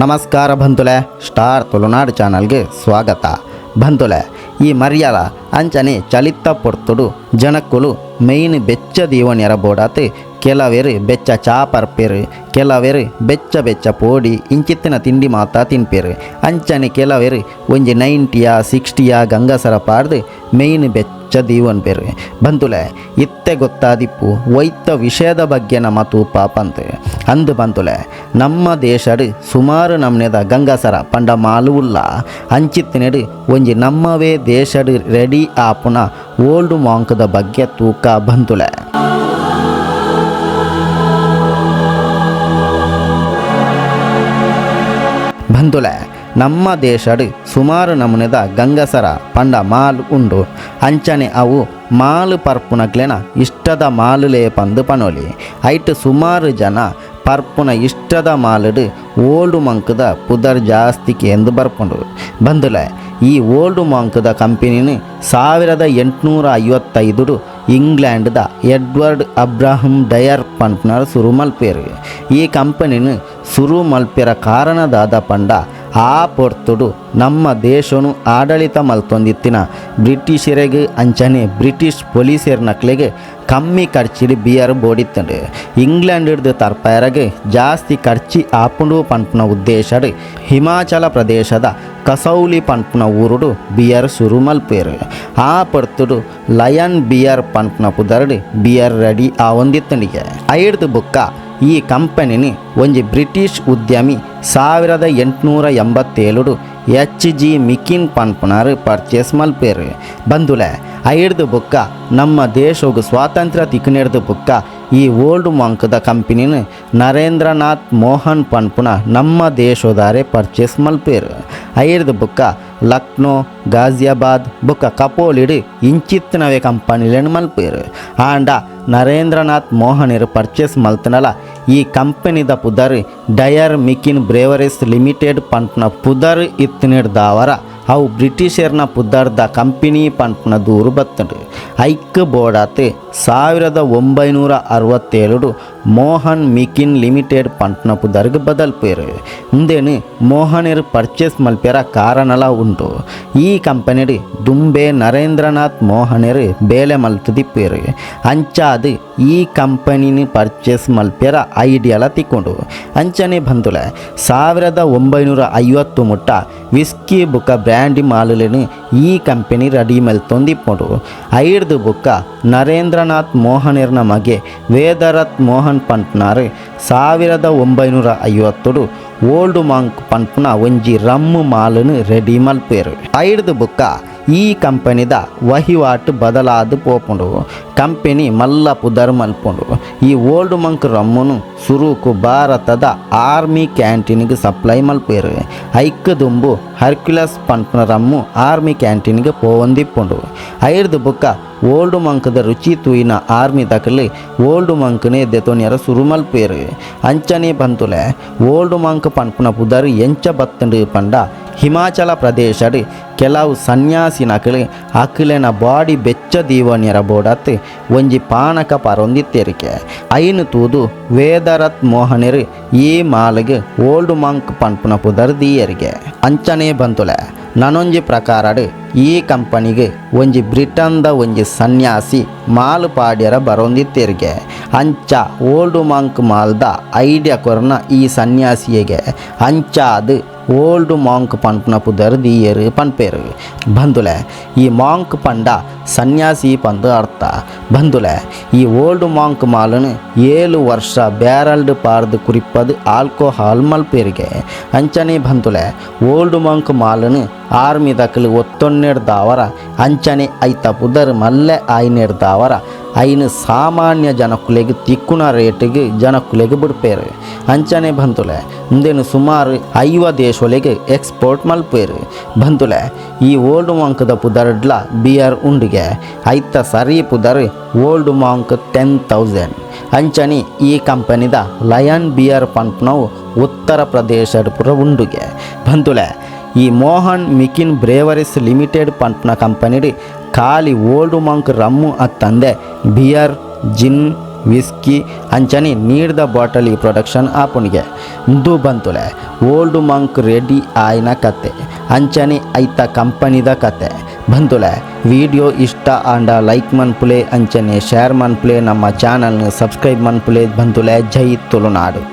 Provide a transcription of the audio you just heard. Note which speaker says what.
Speaker 1: ನಮಸ್ಕಾರ ಬಂಧುಲೆ ಸ್ಟಾರ್ ತುಳುನಾಡು ಚಾನಲ್ಗೆ ಸ್ವಾಗತ ಬಂಧುಲೆ ಈ ಮರ್ಯಾದ ಅಂಚನೆ ಚಲಿತ ಪೊರ್ತುಡು ಜನಕ್ಕುಲು మెయిన్ బెచ్చ దీవని ఎరబోడాత్ ಕೆಲವೇರು ಬೆಚ್ಚ ಚಾ ಪರ್ಪೇರು ಕೆಲವೇರು ಬೆಚ್ಚ ಬೆಚ್ಚ ಪೋಡಿ ಇಂಚಿತ್ತಿನ ತಿಂಡಿ ಮಾತ ತಿನ್ಪೇರು ಅಂಚನೆ ಕೆಲವೇರು ಒಂಜಿ ನೈಂಟಿಯ ಸಿಕ್ಸ್ಟಿಯ ಗಂಗಸರ ಪಾಡ್ದು ಮೇಯ್ನ್ ಬೆಚ್ಚ ದೀವನ್ ಪೇರು ಬಂತುಲೆ ಇತ್ತೆ ಗೊತ್ತಾದಿಪ್ಪು ವೈತ ವಿಷಯದ ಬಗ್ಗೆ ನಮ್ಮ ತೂಪ ಪಂತ್ ಅಂದು ಬಂತುಲೆ. ನಮ್ಮ ದೇಶಡು ಸುಮಾರು ನಮ್ನೆದ ಗಂಗಸರ ಪಂಡ ಮಾಲುವುಲ್ಲ ಅಂಚಿತ್ತಿನಡು ಒಂಜಿ ನಮ್ಮವೇ ದೇಶಡು ರೆಡಿ ಆಪುನ ಓಲ್ಡ್ ಮಾಂಕದ ಬಗ್ಗೆ ತೂಕ ಬಂತುಲೆ. ಬಂತುಲೆ. ನಮ್ಮ ದೇಶಡು ಸುಮಾರು ನಮೂನೆದ ಗಂಗಸರ ಪಂಡ ಮಾಲು ಉಂಡು. ಅಂಚನೆ ಅವು ಮಾಲು ಪರ್ಪುನಗ್ಲೆನ ಇಷ್ಟದ ಮಾಲುಲೇ ಪಂದು ಪನೊಲಿ. ಐಟ್ ಸುಮಾರು ಜನ ಪರ್ಪುನ ಇಷ್ಟದ ಮಾಲಡು ಓಲ್ಡ್ ಮಂಕದ ಪುದರ್ ಜಾಸ್ತಿಗೆ ಎಂದು ಬರ್ಕೊಂಡು ಬಂದಲ, ಈ ಓಲ್ಡ್ ಮಂಕದ ಕಂಪನಿನ ಸಾವಿರದ ಎಂಟುನೂರ ಐವತ್ತೈದು ಇಂಗ್ಲೆಂಡ್ದ ಎಡ್ವರ್ಡ್ ಅಬ್ರಾಹಂ ಡಯರ್ ಪಂಪ್ನರ್ ಸುರು ಮಲ್ಪೇರು ಈ ಕಂಪನಿನ ಸುರು ಮಲ್ಪೆರ ಕಾರಣದಾದ ಪಂಡ ಆ ಪೊರ್ತುಡು ನಮ್ಮ ದೇಶನು ಆಡಳಿತ ಮಲ್ತೊಂದಿತ್ತಿನ ಬ್ರಿಟಿಷರಿಗೆ ಅಂಚನೆ ಬ್ರಿಟಿಷ್ ಪೊಲೀಸರ ನಕ್ಲೆಗೆ ಕಮ್ಮಿ ಖರ್ಚಿಡಿ ಬಿಯರ್ ಬೋಡಿತ್ತಂಡು. ಇಂಗ್ಲೆಂಡ್ ಹಿಡ್ದು ತರ್ಪಾಯರಗೆ ಜಾಸ್ತಿ ಖರ್ಚಿ ಆಪುಂಡು ಪಂಪ್ನ ಉದ್ದೇಶಡ್ ಹಿಮಾಚಲ ಪ್ರದೇಶದ ಕಸೌಲಿ ಪಂಪ್ನ ಊರುಡು ಬಿಯರ್ ಶುರು ಮಲ್ಪೇರು ಆ ಪೊರ್ತುಡು ಲಯನ್ ಬಿಯರ್ ಪಂಪ್ನ ಪುದರ್ಡ್ ಬಿಯರ್ ರೆಡಿ ಆವೊಂದಿತ್ತಂಡಿಗೆ. ಐಡ್ದು ಬುಕ್ಕ ಈ ಕಂಪನಿನಿ ಒಂಜಿ ಬ್ರಿಟಿಷ್ ಉದ್ಯಮಿ ಸಾವಿರದ ಎಂಟುನೂರ ಎಂಬತ್ತೇಳು ಎಚ್ ಜಿ ಮಿಕಿನ್ ಪನ್ಪುನಾರ್ ಪರ್ಚೇಸ್ ಮಲ್ಪೇರು. ಬಂದುಲೆ, ಐಡ್ದು ಬುಕ್ಕ, ನಮ್ಮ ದೇಶವು ಸ್ವಾತಂತ್ರ್ಯ ತಿಕ್ಕನೆಡ್ದು ಬುಕ್ಕ ಈ ಓಲ್ಡ್ ಮಂಕದ ಕಂಪನಿನ ನರೇಂದ್ರನಾಥ್ ಮೋಹನ್ ಪನ್ಪುನ ನಮ್ಮ ದೇಶದಾರೆ ಪರ್ಚೇಸ್ ಮಲ್ಪೇರು. ಐಡ್ದು ಬುಕ್ಕ ಲಕ್ನೋ ಗಾಜಿಯಾಬಾದ್ ಬುಕ್ಕ ಕಪೋಲಿಡ್ ಇಂಚಿತ್ತಿನವೇ ಕಂಪನಿಲೇನು ಮಲ್ಪೇರು. ಆಂಡ ನರೇಂದ್ರನಾಥ್ ಮೋಹನಿರು ಪರ್ಚೇಸ್ ಮಲ್ತನಲ, ಈ ಕಂಪನಿದ ಪುದರ್ ಡಯರ್ ಮಿಕಿನ್ ಬ್ರೇವರೀಸ್ ಲಿಮಿಟೆಡ್ ಪಂಟ್ನ ಪುದರ್ ಇತ್ತಿನಿಡ್ದಾವರ ಅವು ಬ್ರಿಟಿಷರ್ನ ಪುದ್ದಾರ್ದ ಕಂಪನಿ ಪಂಪ್ನ ದೂರು ಬತ್ತಂಡು. ಐಕ್ ಬೋಡಾತೆ ಸಾವಿರದ ಒಂಬೈನೂರ ಅರವತ್ತೇಳು ಮೋಹನ್ ಮಿಕಿನ್ ಲಿಮಿಟೆಡ್ ಪಂಪ್ನ ಪುದ್ದಾರ್ಗೆ ಬದಲ್ಪೇರು ಮುಂದೇನು ಮೋಹನರು ಪರ್ಚೇಸ್ ಮಲ್ಪೇರ ಕಾರಣಲ ಉಂಟು. ಈ ಕಂಪನಿಡು ದುಂಬೆ ನರೇಂದ್ರನಾಥ್ ಮೋಹನರು ಬೇಲೆ ಮಲ್ತು ದಿಪ್ಪೇರು ಅಂಚಾದು ಈ ಕಂಪನಿನ ಪರ್ಚೇಸ್ ಮಲ್ಪ್ಯರ ಐಡಿಯಲ ತಿಕ್ಕೊಂಡು. ಅಂಚನೆ ಬಂದುಲೆ, ಸಾವಿರದ ಒಂಬೈನೂರ ಐವತ್ತು ಮುಟ್ಟ ವಿಸ್ಕಿ ಬುಕ್ಕ ಬ್ರ್ಯಾಂಡಿ ಮಾಲುಲೆನು ಈ ಕಂಪನಿ ರೆಡಿ ಮಲ್ತೊಂದಿಪ್ಪುಂಡು ಐಡ್ದು ಬುಕ್ಕ ನರೇಂದ್ರನಾಥ್ ಮೋಹನರ್ನ ಮಗೆ ವೇದರಥ್ ಮೋಹನ್ ಪಂಪ್ನಾರ್ ಸಾವಿರದ ಒಂಬೈನೂರ ಐವತ್ತುಡು ಓಲ್ಡ್ ಮಾಂಕ್ ಪಂಪ್ನ ಒಂಜಿ ರಮ್ಮು ಮಾಲನ್ನು ರೆಡಿ ಮಲ್ಪೇರು. ಐಡ್ದು ಬುಕ್ಕ ಈ ಕಂಪನಿದ ವಹಿವಾಟು ಬದಲಾದ ಪೋಪುಂಡು. ಕಂಪನಿ ಮಲ್ಲ ಪುದರ್ ಅನ್ಪುಂಡು ಈ ಓಲ್ಡ್ ಮಂಕ್ ರಮ್ಮುನು ಸುರುಕು ಭಾರತದ ಆರ್ಮಿ ಕ್ಯಾಂಟೀನಿಗೆ ಸಪ್ಲೈ ಮಲ್ಪೇರು ಐಕ್ ದುಂಬು ಹರ್ಕ್ಯುಲಸ್ ಪಂಪ್ನ ರಮ್ಮು ಆರ್ಮಿ ಕ್ಯಾಂಟೀನ್ಗೆ ಪೋವಂದಿಪ್ಪುಂಡು. ಐರ್ದು ಬುಕ್ಕ ಓಲ್ಡ್ ಮಂಕದ ರುಚಿ ತೂಯಿನ ಆರ್ಮಿ ದಕಲಿ ಓಲ್ಡ್ ಮಂಕ್ನೆ ದೆತೋನಿಯರ ಸುರು ಮಲ್ಪೇರು ಅಂಚನೆ ಬಂತುಲೆ, ಓಲ್ಡ್ ಮಂಕ್ ಪಂಪ್ನ ಪುದರ್ ಎಂಚ ಬತ್ತಂಡು ಪಂಡ ಹಿಮಾಚಲ ಪ್ರದೇಶಡ್ ಕೆಲವು ಸನ್ಯಾಸಿನಕಲು ಅಕಲಿನ ಬಾಡಿ ಬೆಚ್ಚ ದೀವನಿಯರ ಬೋಡತ್ ಒಂಜಿ ಪಾನಕ ಪರೊಂದಿತ್ತೆರಿಕೆ. ಐನು ತೂದು ವೇದರತ್ ಮೋಹನಿರು ಈ ಮಾಲಿಗೆ ಓಲ್ಡ್ ಮಂಕ್ ಪನ್ಪುನ ಪುದರ್ ದೀಯರಿಗೆ ಅಂಚನೆ ಬಂತುಲೆ, ನನೊಂಜಿ ಪ್ರಕಾರಡ್ ಈ ಕಂಪನಿಗೆ ಒಂಜಿ ಬ್ರಿಟನ್ದ ಒಂಜಿ ಸನ್ಯಾಸಿ ಮಾಲು ಪಾಡ್ಯರ ಬರೊಂದಿತ್ತೆರಿಗೆ ಅಂಚ ಓಲ್ಡ್ ಮಂಕ್ ಮಾಲ್ದ ಐಡಿಯಾ ಕೊರ್ನ ಈ ಸನ್ಯಾಸಿಯಗೆ ಅಂಚಾದ್ ಓಲ್ಡ್ ಮಾಂಕ್ ಪಂಪ್ನ ಪುದರ್ ದೀಯರು ಪನ್ಪೇರು. ಬಂದುಲೆ, ಈ ಮಾಂಕ್ ಪಂಡ ಸನ್ಯಾಸಿ ಪಂದು ಅರ್ಥ. ಬಂದುಲೆ, ಈ ಓಲ್ಡ್ ಮಾಂಕ್ ಮಾಲನು ಏಳು ವರ್ಷ ಬ್ಯಾರಲ್ಡ್ ಪಾರ್ದು ಕುರಿಪದು ಆಲ್ಕೋಹಾಲ್ ಮಲ್ಪೇರಿಗೆ. ಅಂಚನೆ ಬಂದುಲೆ, ಓಲ್ಡ್ ಮಾಂಕ್ ಮಾಲನು ಆರ್ಮಿ ದಕ್ಕಲು ಒತ್ತೊನ್ನೆಡ್ದಾವರ ಅಂಚನೆ ಐತ ಪುದರ್ ಮಲ್ಲೆ ಆಯ್ನೆಡ್ದಾವರ ಐನು ಸಾಮಾನ್ಯ ಜನಕ್ಕುಲೆಗೆ ತಿಕ್ಕುನ ರೇಟಿಗೆ ಜನಕ್ಕುಲೆಗೆ ಬಿಡ್ಪೇರು. ಅಂಚನೆ ಬಂತುಲೆ, ಮುಂದೇನು ಸುಮಾರು ಐವ ದೇಶಗಳಿಗೆ ಎಕ್ಸ್ಪೋರ್ಟ್ ಮಲ್ಪೇರು. ಬಂತುಲೆ, ಈ ಓಲ್ಡ್ ಮಾಂಕದ ಪುದರ್ಡ್ಲ ಬಿಯರ್ ಉಂಡಿಗೆ, ಐತ ಸರಿ ಪುದರ್ ಓಲ್ಡ್ ಮಾಂಕ್ ಟೆನ್ ತೌಸಂಡ್. ಅಂಚನೆ ಈ ಕಂಪನಿದ ಲಯನ್ ಬಿಯರ್ ಪಂಪ್ನವು ಉತ್ತರ ಪ್ರದೇಶದ ಪುರ ಉಂಡುಗೆ. ಬಂತುಲೆ, ಈ ಮೋಹನ್ ಮಿಕಿನ್ ಬ್ರೇವರೀಸ್ ಲಿಮಿಟೆಡ್ ಪಂಪ್ನ ಕಂಪನಿಡ್ ಖಾಲಿ ಓಲ್ಡ್ ಮಂಕ್ ರಮ್ಮು ಅತ್ತಂದೆ ಬಿಯರ್, ಜಿನ್, ವಿಸ್ಕಿ, ಅಂಚನಿ ನೀಡ್ದ ಬಾಟಲಿ ಪ್ರೊಡಕ್ಷನ್ ಆಪುನಿಗೆ ಇಂದು ಬಂತುಲೆ, ಓಲ್ಡ್ ಮಂಕ್ ರೆಡಿ ಆಯ್ನ ಕತೆ, ಅಂಚನಿ ಐತ ಕಂಪನಿದ ಕತೆ. ಬಂತುಲೆ, ವಿಡಿಯೋ ಇಷ್ಟ ಆಂಡ ಲೈಕ್ ಮನ್ಪುಲೆ ಅಂಚನೆ ಶೇರ್ ಮನ್ಪುಲೆ ನಮ್ಮ ಚಾನಲ್ನ ಸಬ್ಸ್ಕ್ರೈಬ್ ಮನ್ಪುಲೆ ಬಂತುಲೆ, ಜೈ ತುಳುನಾಡು.